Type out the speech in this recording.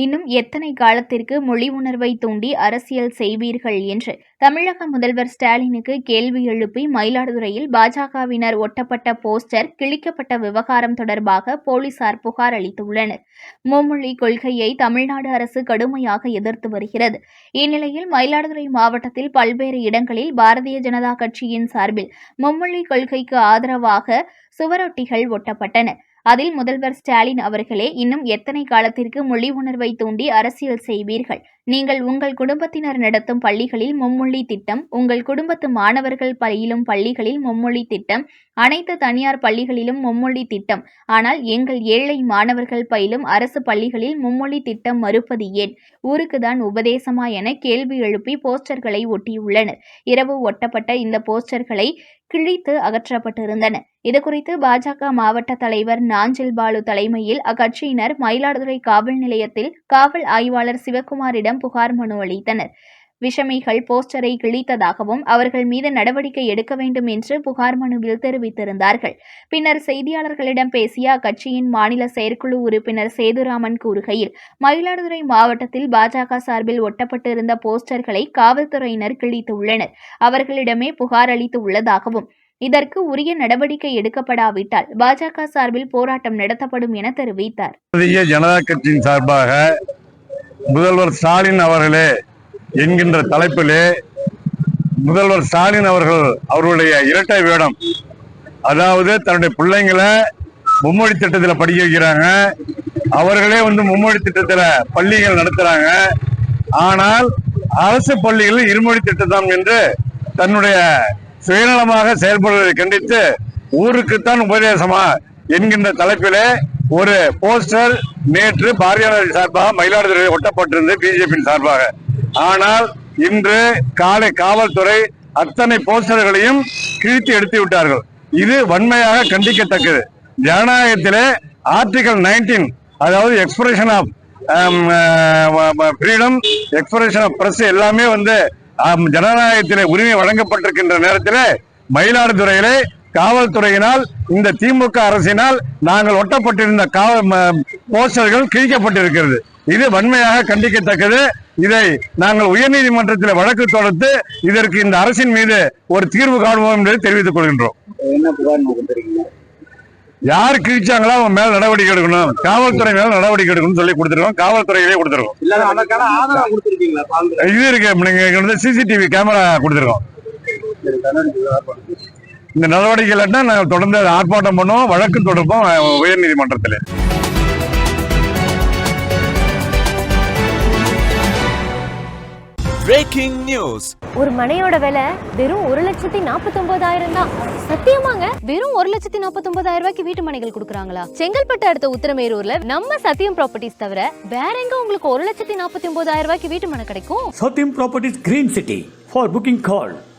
இன்னும் எத்தனை காலத்திற்கு மொழி உணர்வை தூண்டி அரசியல் செய்வீர்கள் என்று? தமிழக முதல்வர் ஸ்டாலினுக்கு கேள்வி எழுப்பி மயிலாடுதுறையில் பாஜகவினர் ஒட்டப்பட்ட போஸ்டர் கிழிக்கப்பட்ட விவகாரம் தொடர்பாக போலீசார் புகார் அளித்துள்ளனர். மும்மொழி கொள்கையை தமிழ்நாடு அரசு கடுமையாக எதிர்த்து வருகிறது. இந்நிலையில் மயிலாடுதுறை மாவட்டத்தில் பல்வேறு இடங்களில் பாரதிய ஜனதா கட்சியின் சார்பில் மும்மொழி கொள்கைக்கு ஆதரவாக சுவரொட்டிகள் ஒட்டப்பட்டன. அதில் முதல்வர் ஸ்டாலின் அவர்களே இன்னும் எத்தனை காலத்திற்கு மொழி உணர்வை தூண்டி அரசியல் செய்வீர்கள்? நீங்கள் உங்கள் குடும்பத்தினர் நடத்தும் பள்ளிகளில் மும்மொழி திட்டம் உங்கள் குடும்பத்து மாணவர்கள் பயிலும் பள்ளிகளில் மும்மொழி திட்டம் அனைத்து தனியார் பள்ளிகளிலும் மும்மொழி திட்டம். ஆனால் எங்கள் ஏழை மாணவர்கள் பயிலும் அரசு பள்ளிகளில் மும்மொழி திட்டம் மறுப்பது ஏன்? ஊருக்குதான் உபதேசமா என கேள்வி எழுப்பி போஸ்டர்களை ஒட்டியுள்ளனர். இரவு ஒட்டப்பட்ட இந்த போஸ்டர்களை கிழித்து அகற்றப்பட்டிருந்தன. இதுகுறித்து பாஜக மாவட்ட தலைவர் நாஞ்சில் பாலு தலைமையில் அக்கட்சியினர் மயிலாடுதுறை காவல் நிலையத்தில் காவல் ஆய்வாளர் சிவக்குமாரிடம் புகார் மனு அளித்தனர். விஷமிகள் போஸ்டரை கிழித்ததாகவும் அவர்கள் மீது நடவடிக்கை எடுக்க வேண்டும் என்று புகார் மனுவில் தெரிவித்திருந்தார்கள். பின்னர் செய்தியாளர்களிடம் பேசிய அக்கட்சியின் மாநில செயற்குழு உறுப்பினர் சேதுராமன் கூறுகையில் மயிலாடுதுறை மாவட்டத்தில் பாஜக சார்பில் ஒட்டப்பட்டிருந்த போஸ்டர்களை காவல்துறையினர் கிழித்துள்ளனர். அவர்களிடமே புகார் அளித்து உள்ளதாகவும் இதற்கு உரிய நடவடிக்கை எடுக்கப்படாவிட்டால் பாஜக சார்பில் போராட்டம் நடத்தப்படும் என தெரிவித்தார். ஜனதா கட்சியின் சார்பாக முதல்வர் ஸ்டாலின் அவர்களே என்கின்ற தலைப்பிலே முதல்வர் ஸ்டாலின் அவர்கள் அவருடைய இரட்டை வேடம். அதாவது தன்னுடைய பிள்ளைங்களை மும்மொழி திட்டத்தில் படிக்க வைக்கிறாங்க. அவர்களே வந்து மும்மொழி திட்டத்தில் பள்ளிகள் நடத்துறாங்க. ஆனால் அரசு பள்ளிகளில் இருமொழி திட்டம் என்று தன்னுடைய சுயநலமாக செயல்படுவதை கண்டித்து ஊருக்குத்தான் உபதேசமா என்கின்ற தலைப்பிலே ஒரு போஸ்டர் நேற்று பாரதிய சார்பாக மயிலாடுதுறை ஒட்டப்பட்டிருந்தது. பிஜேபியின் சார்பாக. ஆனால் இன்று காலை காவல்துறை அத்தனை போஸ்டர்களையும் கிழித்து எடுத்து விட்டார்கள். இது வன்மையாக கண்டிக்கத்தக்கது. ஜனநாயகத்திலே ஆர்டிகல் நைன்டீன் அதாவது expression of freedom expression of press எல்லாமே வந்து um, ஜனநாயகத்திலே உரிமை வழங்கப்பட்டிருக்கின்ற நேரத்தில் மயிலாடுதுறையிலே காவல்துறையினால் இந்த திமுக அரசினால் நாங்கள் ஒட்டப்பட்டிருந்த காவல் போஸ்டர்கள் கிழிக்கப்பட்டிருக்கிறது. இது வன்மையாக கண்டிக்கத்தக்கது. இதை நாங்கள் உயர்நீதிமன்றத்தில் வழக்கு தொடுத்து இதற்கு இந்த அரசின் மீது ஒரு தீர்வு காணுவோம் என்பதை தெரிவித்துக் கொள்கின்றோம். யார் கிழிச்சாங்களோ அவங்க மேல நடவடிக்கை எடுக்கணும். காவல்துறை மேல நடவடிக்கை எடுக்கணும்னு சொல்லி கொடுத்துருக்கோம். காவல்துறையிலே கொடுத்துருக்கோம். இது இருக்கு. நீங்க சிசிடிவி கேமரா கொடுத்துருக்கோம். இந்த நடவடிக்கை இல்லைன்னா நாங்கள் தொடர்ந்து ஆர்ப்பாட்டம் பண்ணுவோம் வழக்கு தொடுப்போம் உயர் நீதிமன்றத்தில் பிரேக்கிங் நியூஸ் ஒரு மனையோட விலை வெறும் ஒரு லட்சத்தி நாற்பத்தி ஒன்பதாயிரம் தான். சத்தியமாங்க வெறும் ஒரு லட்சத்தி நாற்பத்தி ஒன்பதாயிரம் ரூபாய்க்கு வீட்டு மனைகள் கொடுக்குறாங்களா? செங்கல்பட்டு அடுத்த உத்திரமேரூர்ல நம்ம சத்தியம் ப்ராப்பர்ட்டிஸ் தவிர வேற எங்க உங்களுக்கு ஒரு லட்சத்தி நாற்பத்தி ஒன்பதாயிரம் ரூபாய்க்கு வீட்டு மனை கிடைக்கும்? Satyam Properties Green City. For booking call.